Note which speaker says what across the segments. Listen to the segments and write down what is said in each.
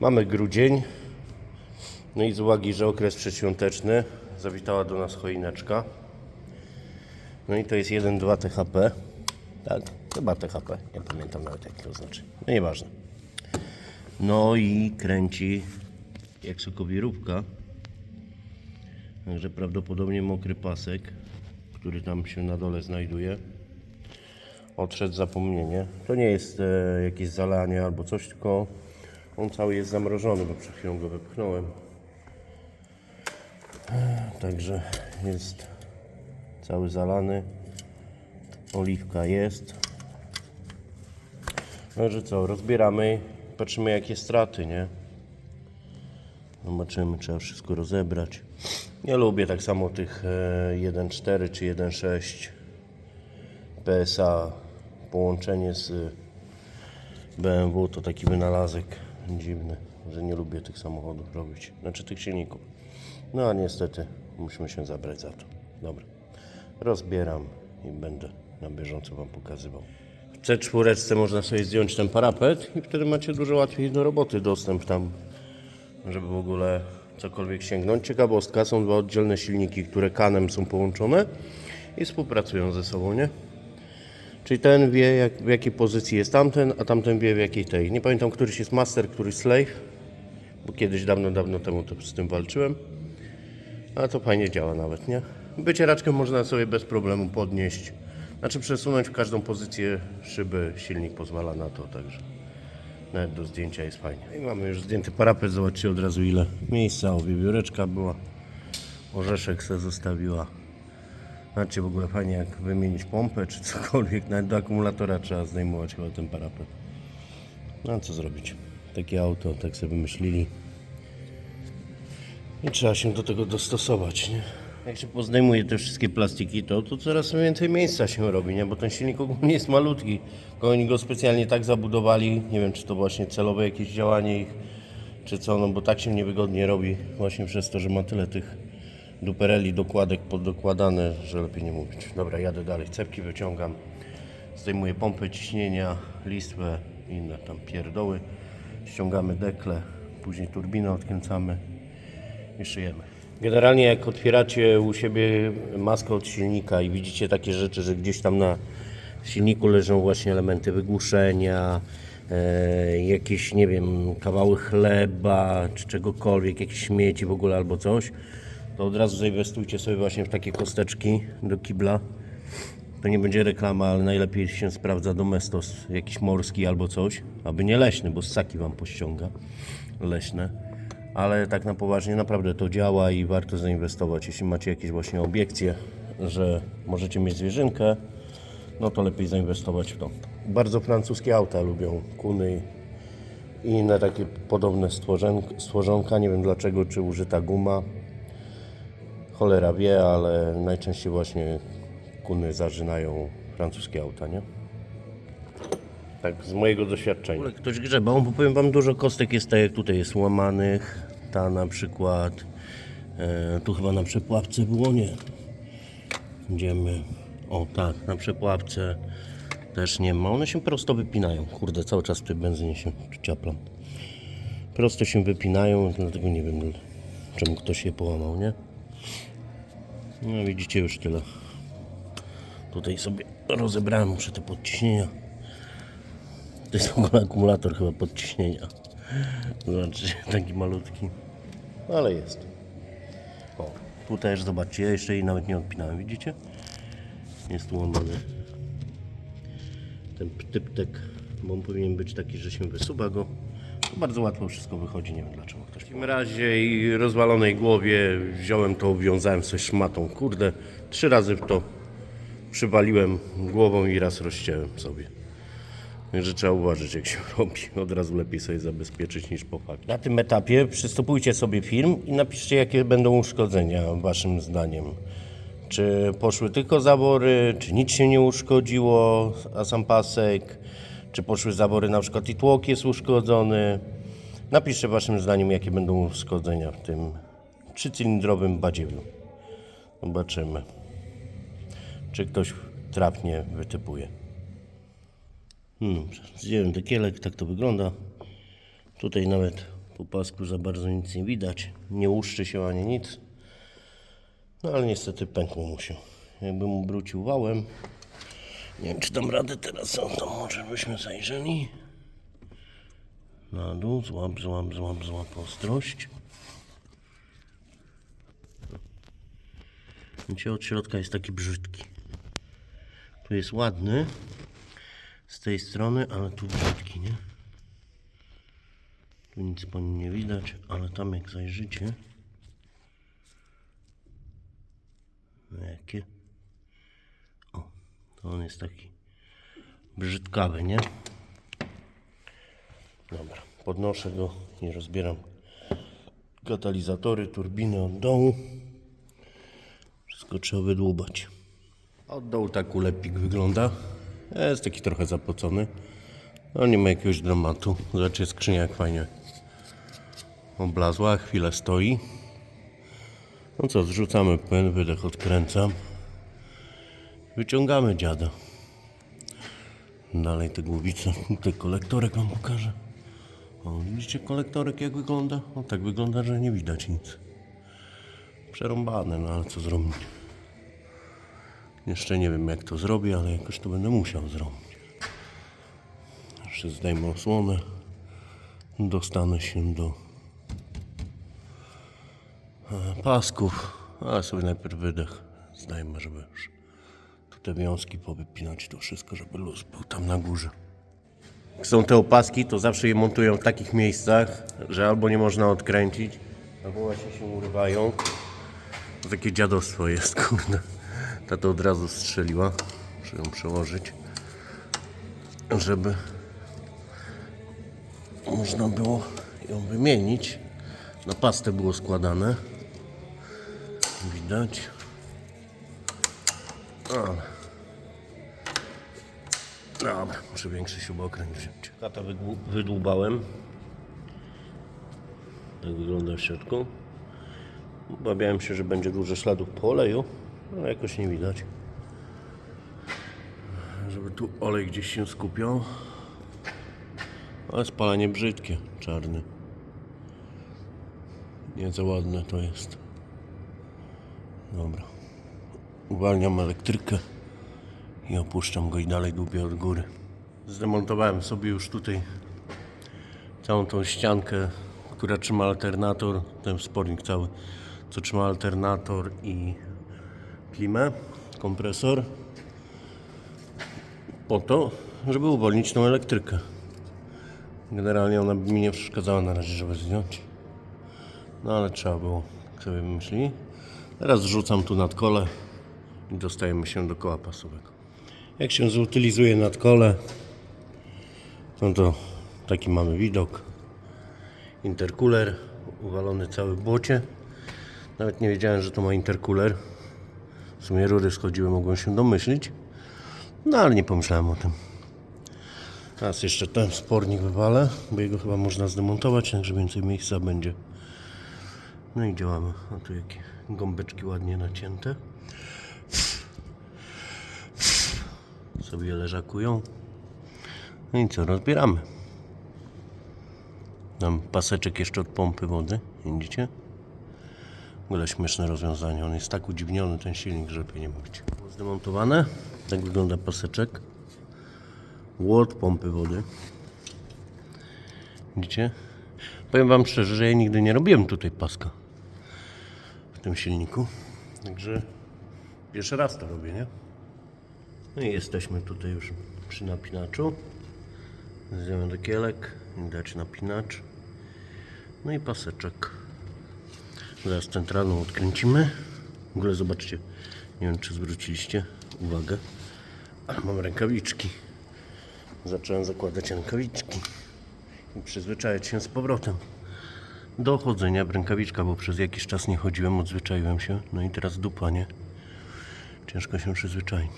Speaker 1: Mamy grudzień. No i z uwagi, że okres przedświąteczny, zawitała do nas choineczka. No i to jest 1,2 THP. Tak, chyba THP. Nie pamiętam nawet jak to znaczy. No nieważne. No i kręci jak sokowirówka. Także prawdopodobnie mokry pasek, który tam się na dole znajduje, odszedł zapomnienie. To nie jest e, jakieś zalanie albo coś, tylko on cały jest zamrożony, bo przed chwilą go wypchnąłem. E, Także jest cały zalany. Oliwka jest. Także co, rozbieramy, patrzymy jakie straty, nie? Zobaczymy, trzeba wszystko rozebrać. Nie lubię tak samo tych e, 1.4 czy 1.6 PSA. Połączenie z e, BMW to taki wynalazek dziwny, że nie lubię tych samochodów robić. Znaczy tych silników. No a niestety musimy się zabrać za to. Dobra. Rozbieram i będę na bieżąco Wam pokazywał. W C4 można sobie zdjąć ten parapet i wtedy macie dużo łatwiej do roboty dostęp tam żeby w ogóle cokolwiek sięgnąć. Ciekawostka, są dwa oddzielne silniki, które kanem są połączone i współpracują ze sobą, nie? Czyli ten wie jak, w jakiej pozycji jest tamten, a tamten wie w jakiej tej. Nie pamiętam, któryś jest master, któryś slave, bo kiedyś dawno, dawno temu to z tym walczyłem. Ale to fajnie działa nawet, nie? Wycieraczkę można sobie bez problemu podnieść. Znaczy przesunąć w każdą pozycję szyby, silnik pozwala na to, także nawet do zdjęcia jest fajnie. I mamy już zdjęty parapet, zobaczcie od razu ile miejsca, o wiewióreczka była, orzeszek se zostawiła. Znaczy w ogóle fajnie jak wymienić pompę czy cokolwiek, nawet do akumulatora trzeba zdejmować chyba ten parapet. No a co zrobić? Takie auto, tak sobie wymyślili. I trzeba się do tego dostosować, nie? Jak się pozdejmuje te wszystkie plastiki, to, to coraz więcej miejsca się robi, nie? Bo ten silnik ogólnie jest malutki. Oni go specjalnie tak zabudowali, nie wiem czy to właśnie celowe jakieś działanie ich, czy co, no bo tak się niewygodnie robi właśnie przez to, że ma tyle tych dupereli, dokładek poddokładane, że lepiej nie mówić. Dobra, jadę dalej, cepki wyciągam, zdejmuję pompę ciśnienia, listwę, inne tam pierdoły, ściągamy dekle, później turbinę odkręcamy i szyjemy. Generalnie jak otwieracie u siebie maskę od silnika i widzicie takie rzeczy, że gdzieś tam na silniku leżą właśnie elementy wygłuszenia, e, jakieś, nie wiem, kawały chleba, czy czegokolwiek, jakieś śmieci w ogóle albo coś, to od razu zainwestujcie sobie właśnie w takie kosteczki do kibla. To nie będzie reklama, ale najlepiej się sprawdza domestos, jakiś morski albo coś, aby nie leśny, bo ssaki Wam pościąga leśne. Ale tak na poważnie naprawdę to działa i warto zainwestować. Jeśli macie jakieś właśnie obiekcje, że możecie mieć zwierzynkę, no to lepiej zainwestować w to. Bardzo francuskie auta lubią kuny i inne takie podobne stworzonka. Nie wiem dlaczego, czy użyta guma. Cholera wie, ale najczęściej właśnie kuny zażynają francuskie auta, nie? Tak z mojego doświadczenia. Ktoś grzebał, bo powiem Wam, dużo kostek jest tak jak tutaj jest łamanych. Ta na przykład, e, tu chyba na przepławce było, nie. Idziemy, o tak, na przepławce też nie ma. One się prosto wypinają. Kurde, cały czas w tej benzynie się ciaplam. Prosto się wypinają, dlatego nie wiem czemu ktoś je połamał, nie? No widzicie już tyle. Tutaj sobie rozebrałem, muszę te podciśnienia. To jest w ogóle akumulator chyba podciśnienia. Zobaczcie, taki malutki. No, Ale jest. O, tu też zobaczcie, ja jeszcze jej nawet nie odpinałem, widzicie? Jest łamany. Ten typtek, bo on powinien być taki, że się wysuwa go. Bardzo łatwo wszystko wychodzi, nie wiem dlaczego ktoś. W takim razie i rozwalonej głowie wziąłem to, wiązałem coś szmatą. Kurde, trzy razy w to przywaliłem głową i raz rozcięłem sobie. Także trzeba uważać, jak się robi. Od razu lepiej sobie zabezpieczyć niż po fakcie. Na tym etapie przystopujcie sobie film i napiszcie, jakie będą uszkodzenia waszym zdaniem. Czy poszły tylko zabory, czy nic się nie uszkodziło, a sam pasek, czy poszły zabory, na przykład i tłok jest uszkodzony. Napiszcie waszym zdaniem, jakie będą uszkodzenia w tym trzycylindrowym badziewiu. Zobaczymy, czy ktoś trafnie wytypuje. Hmm, zdjąłem dekielek, tak to wygląda. Tutaj nawet Po pasku za bardzo nic nie widać. Nie łuszczy się ani nic. No ale niestety pękło mu się. Jakbym obrócił wałem. Nie wiem, czy dam radę teraz. O, to może byśmy zajrzeli. Na dół, złap, złap, złap, złap ostrość. Widzicie, od środka jest taki brzydki. Tu jest ładny z tej strony, ale tu brzydki, nie? Tu nic po nim nie widać, ale tam jak zajrzycie. No jakie? O, to on jest taki brzydkawy, nie? Dobra, podnoszę go i rozbieram katalizatory, turbiny od dołu. Wszystko trzeba wydłubać. Od dołu tak ulepik wygląda. Jest taki trochę zapocony. No nie ma jakiegoś dramatu. Zobaczcie skrzynia jak fajnie oblazła. Chwilę stoi. No co, zrzucamy płyn, wydech odkręcam. Wyciągamy dziada. Dalej te głowice, tutaj kolektorek wam pokażę. O, widzicie kolektorek jak wygląda? O, tak wygląda, że nie widać nic. Przerąbane, no ale co zrobić? Jeszcze nie wiem jak to zrobię, ale jakoś to będę musiał zrobić. Jeszcze zdejmę osłonę. Dostanę się do e, pasków, ale sobie najpierw wydech zdejmę, żeby już te wiązki powypinać to wszystko, żeby luz był tam na górze. Jak są te opaski, to zawsze je montują w takich miejscach, że albo nie można odkręcić, albo właśnie się urywają. To takie dziadostwo jest, kurde. Ta to od razu strzeliła. Muszę ją przełożyć, żeby można było ją wymienić. Na pastę było składane. Widać. Ale Dobra, muszę większy śrubokręt wziąć. Kata wydłu- wydłubałem. Tak wygląda w środku. Obawiałem się, że będzie dużo śladów po oleju, ale jakoś nie widać. Żeby tu olej gdzieś się skupiał. Ale spalanie brzydkie, czarny. Nie za ładne to jest. Dobra. Uwalniam elektrykę i opuszczam go i dalej dłubię od góry. Zdemontowałem sobie już tutaj całą tą ściankę, która trzyma alternator, ten spornik cały, co trzyma alternator i klimę, kompresor, po to, żeby uwolnić tą elektrykę. Generalnie ona mi nie przeszkadzała na razie, żeby zdjąć. No ale trzeba było, jak sobie myśli. Teraz zrzucam tu nad kole i dostajemy się do koła pasowego. Jak się zutylizuje nad kole, no to taki mamy widok. Intercooler uwalony cały w błocie. Nawet nie wiedziałem, że to ma intercooler. W sumie rury schodziły, mogłem się domyślić. No ale nie pomyślałem o tym. Teraz jeszcze ten spornik wywalę, bo jego chyba można zdemontować, także więcej miejsca będzie. No i działamy. A tu jakie gąbeczki ładnie nacięte. Sobie leżakują. No i co, rozbieramy. Mam paseczek jeszcze od pompy wody, widzicie? W ogóle śmieszne rozwiązanie. On jest tak udziwniony, ten silnik, żeby nie mówić. Zdemontowane. Tak wygląda paseczek. Łód pompy wody. Widzicie? Powiem Wam szczerze, że ja nigdy nie robiłem tutaj paska w tym silniku. Także pierwszy raz to robię, nie? No i jesteśmy tutaj już przy napinaczu. Zdejmę dekielek, dać napinacz. No i paseczek. Zaraz centralną odkręcimy. W ogóle zobaczcie, nie wiem czy zwróciliście uwagę, ale mam rękawiczki. Zacząłem zakładać rękawiczki i przyzwyczajać się z powrotem do chodzenia w rękawiczkach, bo przez jakiś czas nie chodziłem, odzwyczaiłem się. No i teraz dupa, nie? Ciężko się przyzwyczaić.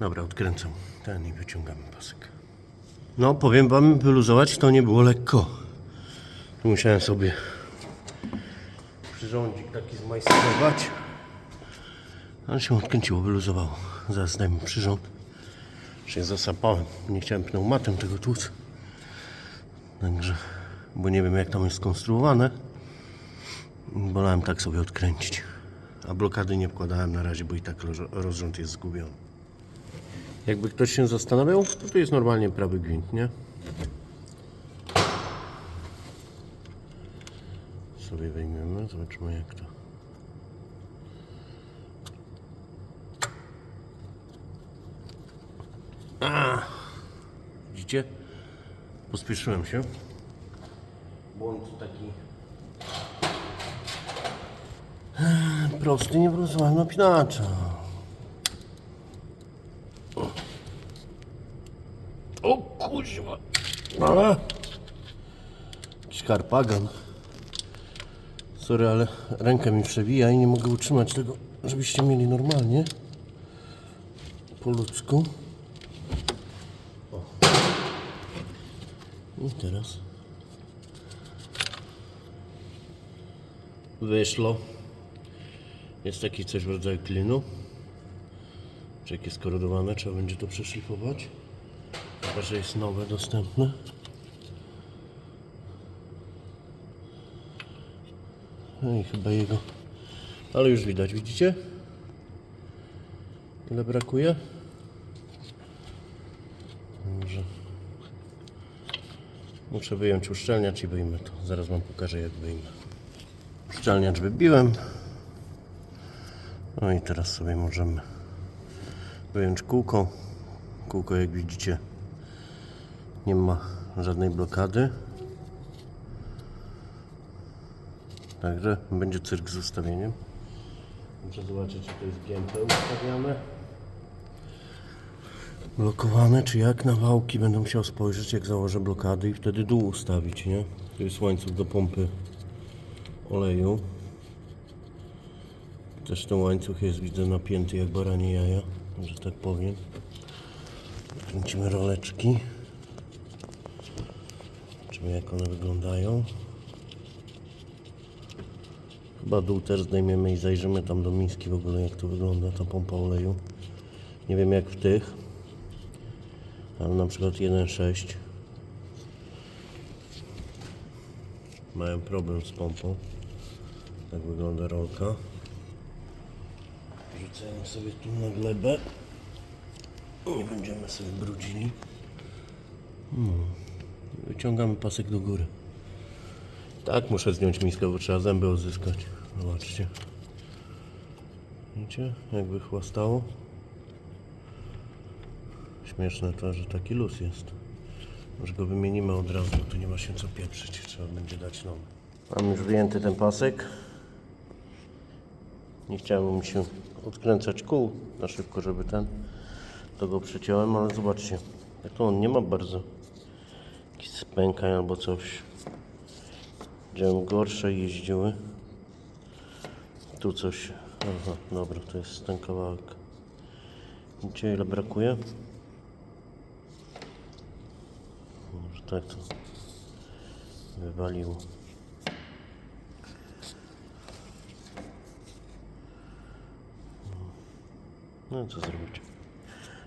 Speaker 1: Dobra, odkręcam ten i wyciągamy pasek. No, powiem wam, wyluzować to nie było lekko. Tu musiałem sobie przyrządzik taki zmajstrować. Ale się odkręciło, wyluzowało. Zaraz dajmy przyrząd. Się zasapałem. Nie chciałem pneumatem tego tłuc. Także bo nie wiem jak tam jest skonstruowane. Wolałem tak sobie odkręcić. A blokady nie wkładałem na razie, bo i tak roz- rozrząd jest zgubiony. Jakby ktoś się zastanawiał, to tu jest normalnie prawy gwint, nie? Sobie wyjmiemy, zobaczymy jak to. A, widzicie? Pospieszyłem się. Błąd taki prosty, nie wylosowałem napinacza. O kuźwa. A. Jakiś karpagan. Sorry, ale ręka mi przewija i nie mogę utrzymać tego, żebyście mieli normalnie. Po ludzku. O. I teraz. Wyszło. Jest taki coś w rodzaju klinu. Czy jak jest korodowane, trzeba będzie to przeszlifować. Chyba, że jest nowe, dostępne. No i chyba jego. Ale już widać, widzicie? Ile brakuje? Może. Muszę wyjąć uszczelniacz i wyjmę to. Zaraz wam pokażę jak wyjmę. Uszczelniacz wybiłem. No i teraz sobie możemy wyjąć kółko. Kółko jak widzicie nie ma żadnej blokady. Także będzie cyrk z ustawieniem. Muszę zobaczyć czy to jest gięte ustawiane. Blokowane czy jak na wałki będę musiał spojrzeć jak założę blokady i wtedy dół ustawić, nie? To jest łańcuch do pompy oleju. Też ten łańcuch jest widzę napięty jak baranie jaja, że tak powiem. Kręcimy roleczki. Zobaczymy jak one wyglądają. Chyba dół też zdejmiemy i zajrzymy tam do miski w ogóle jak to wygląda ta pompa oleju. Nie wiem jak w tych, ale na przykład 1.6 mają problem z pompą. Tak wygląda rolka. Rzucamy sobie tu na glebę. Nie będziemy sobie brudzili. No. Wyciągamy pasek do góry. Tak, muszę zdjąć miskę, bo trzeba zęby odzyskać. Zobaczcie. Widzicie, jakby chłastało. Śmieszne to, że taki luz jest. Może go wymienimy od razu, tu nie ma się co pieprzyć. Trzeba będzie dać nowy. Mam już wyjęty ten pasek. Nie chciałem mi się odkręcać kół na szybko, żeby ten. To go przyciąłem, ale zobaczcie. Jak to on nie ma bardzo spękań albo coś. Widziałem gorsze jeździły. Tu coś. Aha, dobra, to jest ten kawałek. Widzicie ile brakuje? Może tak to wywaliło. No co zrobić?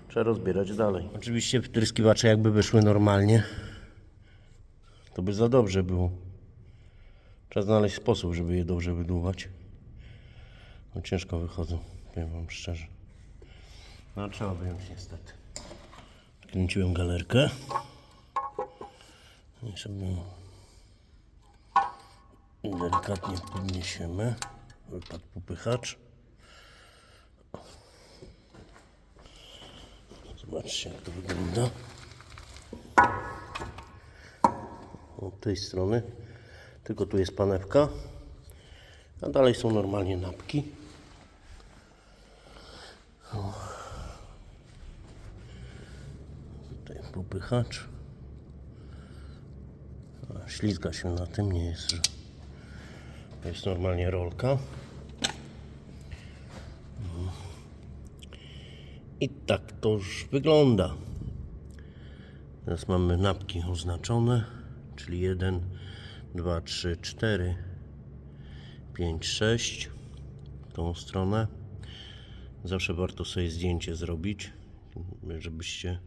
Speaker 1: Trzeba rozbierać dalej. Oczywiście wtryskiwacze jakby wyszły normalnie, to by za dobrze było. Trzeba znaleźć sposób, żeby je dobrze wydłuwać. No ciężko wychodzą, powiem wam szczerze. No trzeba wyjąć niestety. Kręciłem galerkę. I sobie delikatnie podniesiemy. Wypadł popychacz. Zobaczcie jak to wygląda. Od tej strony. Tylko tu jest panewka. A dalej są normalnie napki. Tutaj popychacz. Ślizga się na tym, nie jest, że jest normalnie rolka. I tak to już wygląda. Teraz mamy napki oznaczone, czyli 1, 2, 3, 4, 5, 6 w tą stronę. Zawsze warto sobie zdjęcie zrobić, żebyście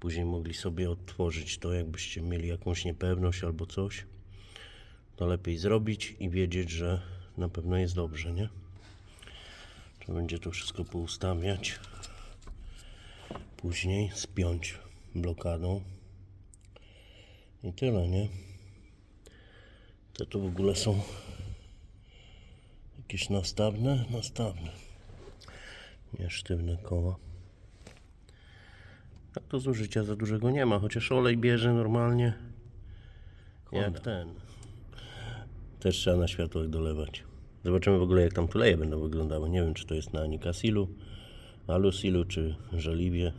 Speaker 1: Później mogli sobie odtworzyć to, jakbyście mieli jakąś niepewność albo coś. To lepiej zrobić i wiedzieć, że na pewno jest dobrze, nie? Trzeba będzie to wszystko poustawiać. Później spiąć blokadą. I tyle, nie? Te to w ogóle są jakieś nastawne? Nastawne. Nie sztywne koła. Tak to zużycia za dużego nie ma, chociaż olej bierze normalnie jak ten. Też trzeba na światłach dolewać. Zobaczymy w ogóle jak tam tuleje będą wyglądały. Nie wiem czy to jest na Anikasilu, Alusilu czy Żeliwie.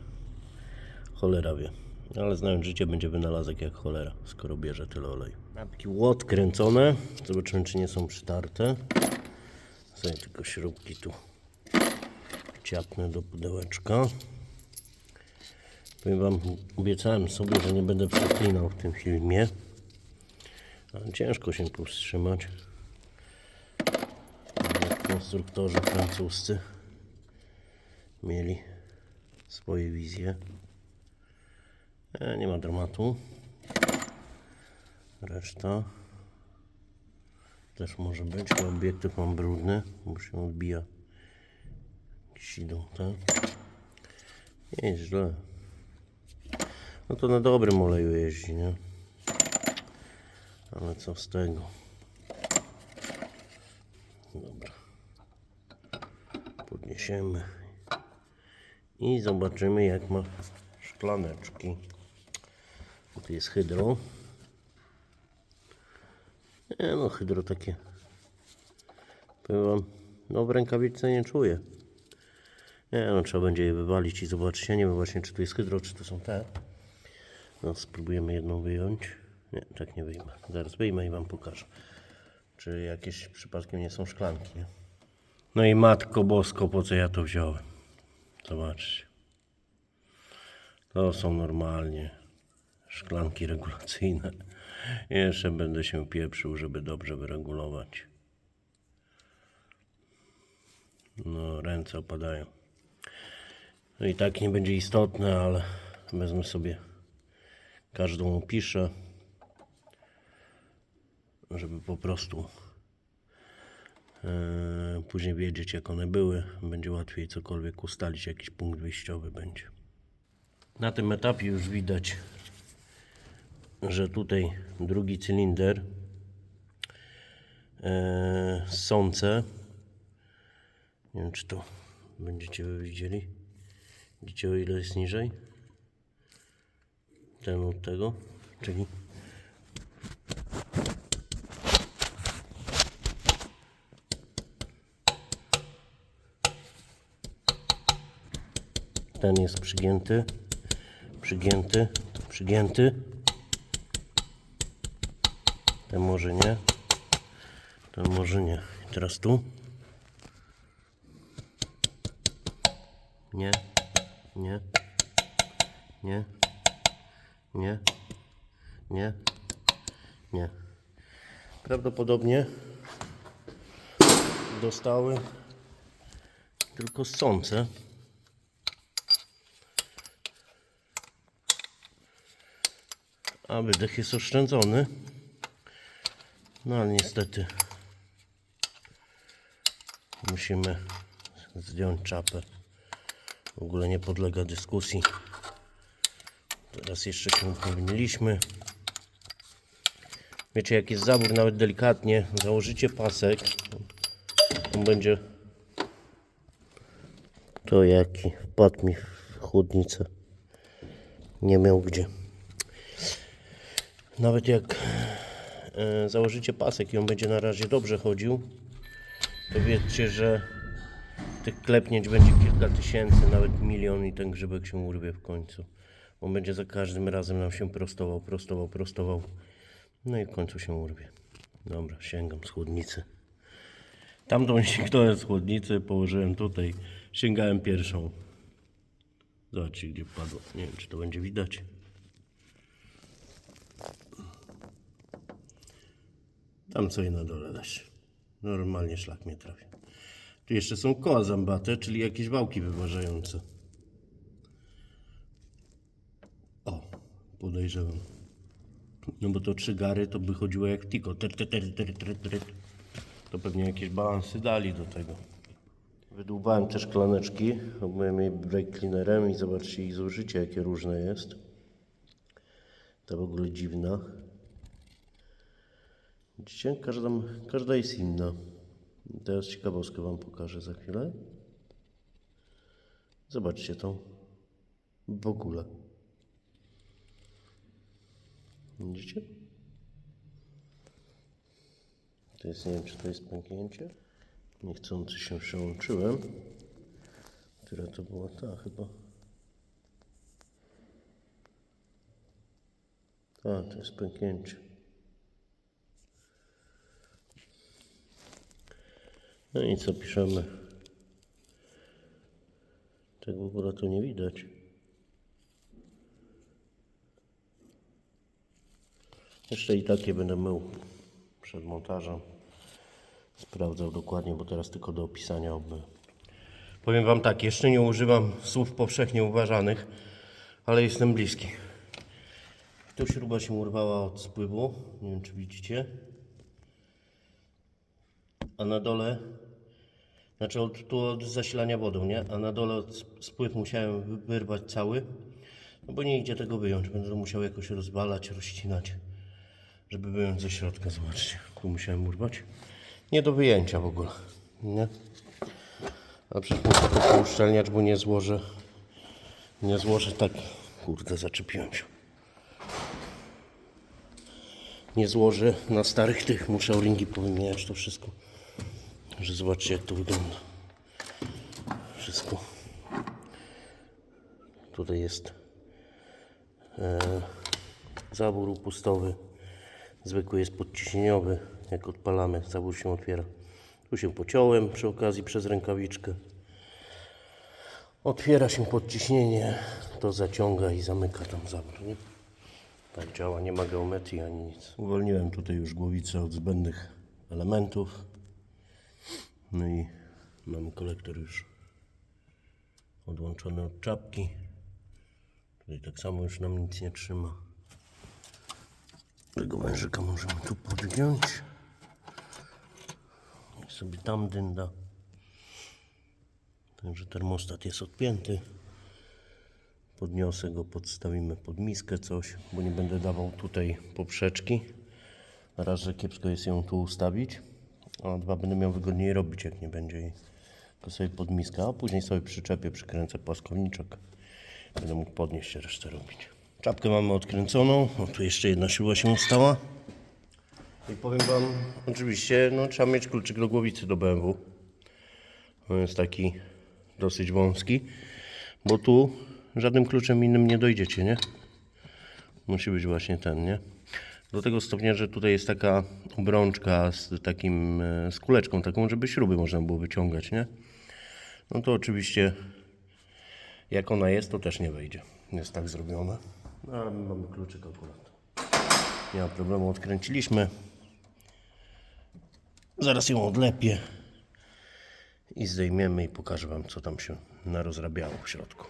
Speaker 1: Cholera wie. Ale znając życie będzie wynalazek jak cholera, skoro bierze tyle oleju. Napki łot kręcone. Zobaczymy czy nie są przytarte. Sobie tylko śrubki tu ciapnę do pudełeczka. Powiem wam, obiecałem sobie, że nie będę przeklinał w tym filmie. Ale ciężko się powstrzymać. Jak konstruktorzy francuscy mieli swoje wizje. E, nie ma dramatu. Reszta też może być. bo Obiektyw mam brudny, bo się odbija sidą, tak? Nie jest źle. No to na dobrym oleju jeździ, nie? Ale co z tego? Dobra. Podniesiemy. I zobaczymy jak ma szklaneczki. Tu jest hydro. Nie no, hydro takie. Powiem wam, no w rękawiczce nie czuję. Nie no, trzeba będzie je wywalić i zobaczyć. Ja nie wiem właśnie, czy tu jest hydro, czy to są te. No, spróbujemy jedną wyjąć. Nie, tak nie wyjmę. Zaraz wyjmę i wam pokażę. Czy jakieś przypadkiem nie są szklanki, nie? No i matko bosko, po co ja to wziąłem? Zobaczcie. To są normalnie szklanki regulacyjne. Jeszcze będę się pieprzył, żeby dobrze wyregulować. No, ręce opadają. No i tak nie będzie istotne, ale wezmę sobie każdą opiszę, żeby po prostu e, później wiedzieć jak one były. Będzie łatwiej cokolwiek ustalić, jakiś punkt wyjściowy będzie. Na tym etapie już widać, że tutaj drugi cylinder e, sące. Nie wiem, czy to będziecie wy widzieli. Widzicie o ile jest niżej? Ten od tego, czyli ten jest przygięty, przygięty, przygięty. Ten może nie, ten może nie. I teraz tu. Nie, nie, nie, nie, nie, nie. Prawdopodobnie dostały tylko sące. A wydech jest oszczędzony. No ale niestety musimy zdjąć czapę. W ogóle nie podlega dyskusji. Teraz jeszcze się upewniliśmy. Wiecie, jak jest zabór, nawet delikatnie, założycie pasek, on będzie to jaki wpadł mi w chłodnicę. Nie miał gdzie. Nawet jak założycie pasek i on będzie na razie dobrze chodził, to że tych klepnięć będzie kilka tysięcy, nawet milion i ten grzybek się urwie w końcu. On będzie za każdym razem nam się prostował, prostował, prostował. No i w końcu się urwie. Dobra, sięgam z chłodnicy. Tamtą sięgnąłem z chłodnicy, położyłem tutaj. Sięgałem pierwszą. Zobaczcie, gdzie padło. Nie wiem, czy to będzie widać. Tam sobie na dole dać. Normalnie szlak mnie trafi. Tu jeszcze są koła zębate, czyli jakieś wałki wyważające. podejrzewam. No bo to trzy gary to by chodziło jak tiko. To pewnie jakieś balansy dali do tego. Wydłubałem te szklaneczki, obmyłem je brake cleanerem i zobaczcie ich zużycie jakie różne jest. Ta w ogóle dziwna. Widzicie? Każda, każda jest inna. Teraz ciekawostkę Wam pokażę za chwilę. Zobaczcie tą. W ogóle. Widzicie? To jest, nie wiem, czy to jest pęknięcie. Niechcący się przełączyłem. Która to była ta chyba. A, to jest pęknięcie. No i co piszemy? Tak w ogóle to nie widać. Jeszcze i takie będę mył przed montażem. Sprawdzał dokładnie, bo teraz tylko do opisania oby. Powiem Wam tak, jeszcze nie używam słów powszechnie uważanych, ale jestem bliski. Tu śruba się urwała od spływu, nie wiem czy widzicie. A na dole, znaczy od, tu od zasilania wodą, nie? A na dole spływ musiałem wy- wyrwać cały, no bo nie idzie tego wyjąć. Będę to musiał jakoś rozwalać, rozcinać, żeby wyjąć ze środka. Zobaczcie, tu musiałem urwać. Nie do wyjęcia w ogóle, nie? A przecież muszę to pouszczelniać, bo nie złożę, nie złożę tak, kurde, zaczepiłem się. Nie złożę na starych tych, muszę o-ringi powymieniać to wszystko. Że zobaczcie jak to wygląda. Wszystko. Tutaj jest e, zawór upustowy. Zwykły jest podciśnieniowy. Jak odpalamy, zawór się otwiera. Tu się pociąłem przy okazji przez rękawiczkę. Otwiera się podciśnienie, to zaciąga i zamyka tam zawór. Nie? Tak działa, nie ma geometrii ani nic. Uwolniłem tutaj już głowicę od zbędnych elementów. No i mamy kolektor już odłączony od czapki. Tutaj tak samo już nam nic nie trzyma. Tego wężyka możemy tu podgiąć. I sobie tam dynda. Także termostat jest odpięty. Podniosę go, podstawimy pod miskę coś, bo nie będę dawał tutaj poprzeczki. Raz, że kiepsko jest ją tu ustawić, a dwa, będę miał wygodniej robić, jak nie będzie jej. Tylko sobie pod miskę, a później sobie przyczepię, przykręcę płaskowniczek. Będę mógł podnieść resztę robić. Czapkę mamy odkręconą, o tu jeszcze jedna śruba się ustała. I powiem Wam, oczywiście, no trzeba mieć kluczyk do głowicy do BMW. On jest taki dosyć wąski, bo tu żadnym kluczem innym nie dojdziecie, nie? Musi być właśnie ten, nie? Do tego stopnia, że tutaj jest taka obrączka z takim, e, z kuleczką taką, żeby śruby można było wyciągać, nie? No to oczywiście jak ona jest, to też nie wejdzie. Jest tak zrobione. No ale my mamy kluczyk akurat. Nie ma problemu, odkręciliśmy. Zaraz ją odlepię i zdejmiemy i pokażę Wam, co tam się narozrabiało w środku.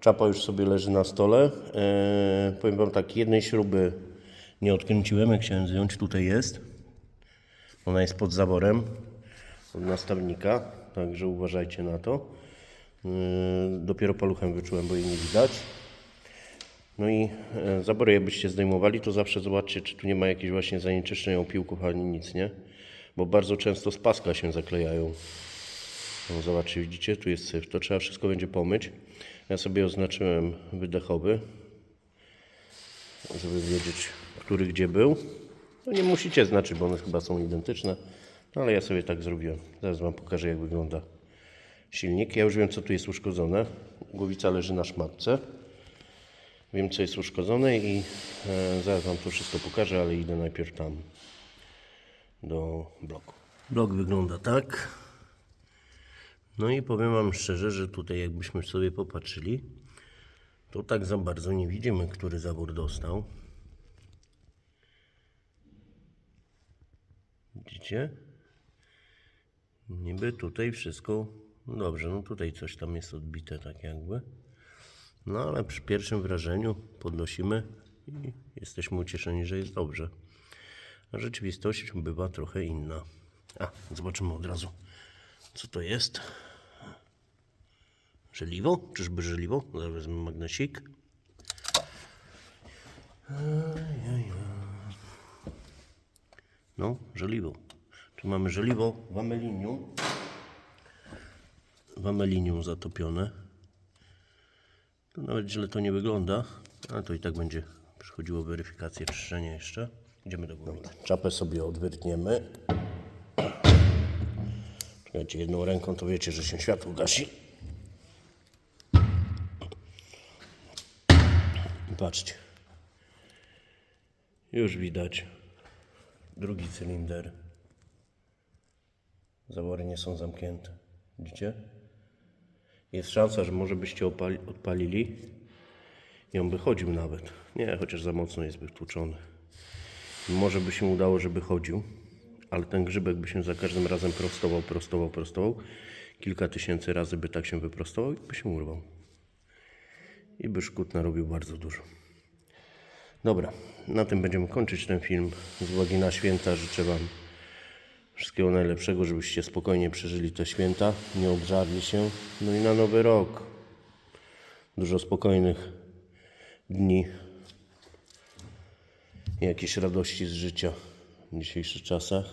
Speaker 1: Czapa już sobie leży na stole. Eee, powiem Wam tak, jednej śruby nie odkręciłem, jak chciałem. Tutaj jest. Ona jest pod zaworem od nastawnika, także uważajcie na to. Eee, dopiero paluchem wyczułem, bo jej nie widać. No i e, zabory jakbyście zdejmowali, to zawsze zobaczcie, czy tu nie ma jakichś właśnie zanieczyszczeń opiłków ani nic, nie? Bo bardzo często z paska się zaklejają. No, zobaczcie, widzicie, tu jest syf. To trzeba wszystko będzie pomyć. Ja sobie oznaczyłem wydechowy, żeby wiedzieć, który gdzie był. No nie musicie znaczyć, bo one chyba są identyczne. No ale ja sobie tak zrobiłem. Zaraz Wam pokażę, jak wygląda silnik. Ja już wiem, co tu jest uszkodzone. Głowica leży na szmatce. Wiem, co jest uszkodzone i e, zaraz Wam to wszystko pokażę, ale idę najpierw tam do bloku. Blok wygląda tak. No i powiem Wam szczerze, że tutaj jakbyśmy sobie popatrzyli, to tak za bardzo nie widzimy, który zawór dostał. Widzicie? Niby tutaj wszystko dobrze. No tutaj coś tam jest odbite tak jakby. No ale przy pierwszym wrażeniu podnosimy. i jesteśmy ucieszeni, że jest dobrze. A rzeczywistość bywa trochę inna. A, zobaczymy od razu, co to jest. Żeliwo? Czyżby żeliwo? Zaraz wezmę magnesik. No, żeliwo. Tu mamy żeliwo w amelinium. W amelinium zatopione. To nawet źle to nie wygląda, ale to i tak będzie przychodziło weryfikację czyszczenia jeszcze. Idziemy do góry. Czapę sobie odwyrtniemy. Czekajcie, jedną ręką to wiecie, że się światło gasi. Patrzcie. Już widać drugi cylinder. Zawory nie są zamknięte. Widzicie? Jest szansa, że może byście opali, odpalili i on by chodził nawet. Nie, chociaż za mocno jest wytłuczony. Może by się udało, żeby chodził, ale ten grzybek by się za każdym razem prostował, prostował, prostował. Kilka tysięcy razy by tak się wyprostował i by się urwał. I by szkód narobił bardzo dużo. Dobra, na tym będziemy kończyć ten film. Z uwagi na święta życzę Wam wszystkiego najlepszego, żebyście spokojnie przeżyli te święta, nie obżarli się. No i na nowy rok dużo spokojnych dni jakieś radości z życia w dzisiejszych czasach.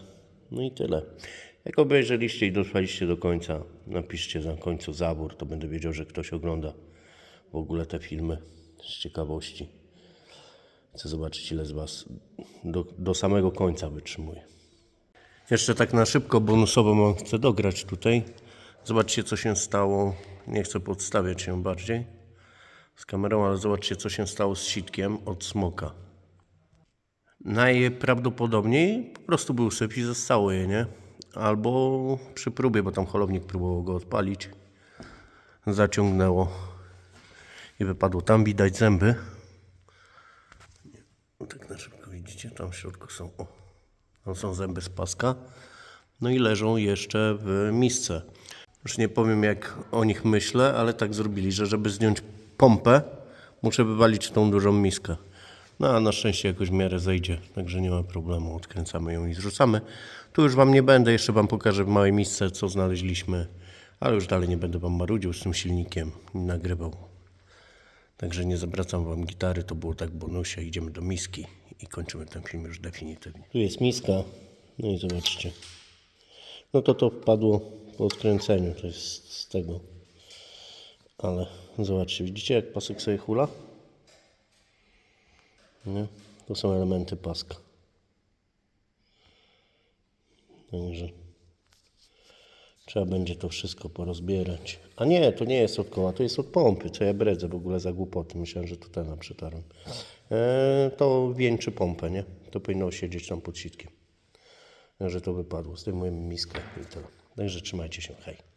Speaker 1: No i tyle. Jak obejrzeliście i dotrwaliście do końca, napiszcie na końcu zabór, to będę wiedział, że ktoś ogląda w ogóle te filmy z ciekawości. Chcę zobaczyć, ile z Was do, do samego końca wytrzymuje. Jeszcze tak na szybko bonusowo chcę dograć tutaj. Zobaczcie, co się stało. Nie chcę podstawiać się bardziej z kamerą, ale zobaczcie, co się stało z sitkiem od smoka. Najprawdopodobniej po prostu był syp i zostało je, nie? Albo przy próbie, bo tam holownik próbował go odpalić, zaciągnęło i wypadło. Tam widać zęby. No tak na szybko widzicie, tam w środku są, o, tam są zęby z paska. No i leżą jeszcze w misce. Już nie powiem jak o nich myślę, ale tak zrobili, że żeby zdjąć pompę, muszę wywalić tą dużą miskę. No a na szczęście jakoś w miarę zejdzie, także nie ma problemu. Odkręcamy ją i zrzucamy. Tu już Wam nie będę, jeszcze Wam pokażę w małej misce, co znaleźliśmy, ale już dalej nie będę Wam marudził z tym silnikiem nagrywał. Także nie zawracam Wam gitary, to było tak w bonusie. Idziemy do miski i kończymy ten film już definitywnie. Tu jest miska, no i zobaczcie. No to to wpadło po odkręceniu, to jest z tego. Ale zobaczcie, widzicie jak pasek sobie hula? Nie? To są elementy paska. Także trzeba będzie to wszystko porozbierać. A nie, to nie jest od koła, to jest od pompy, co ja bredzę w ogóle za głupoty. Myślałem, że tutaj na przetarłem. E, to wieńczy pompę, nie? To powinno siedzieć tam pod sitkiem. Że to wypadło. Zdejmujemy miskę i to. Także trzymajcie się. Hej.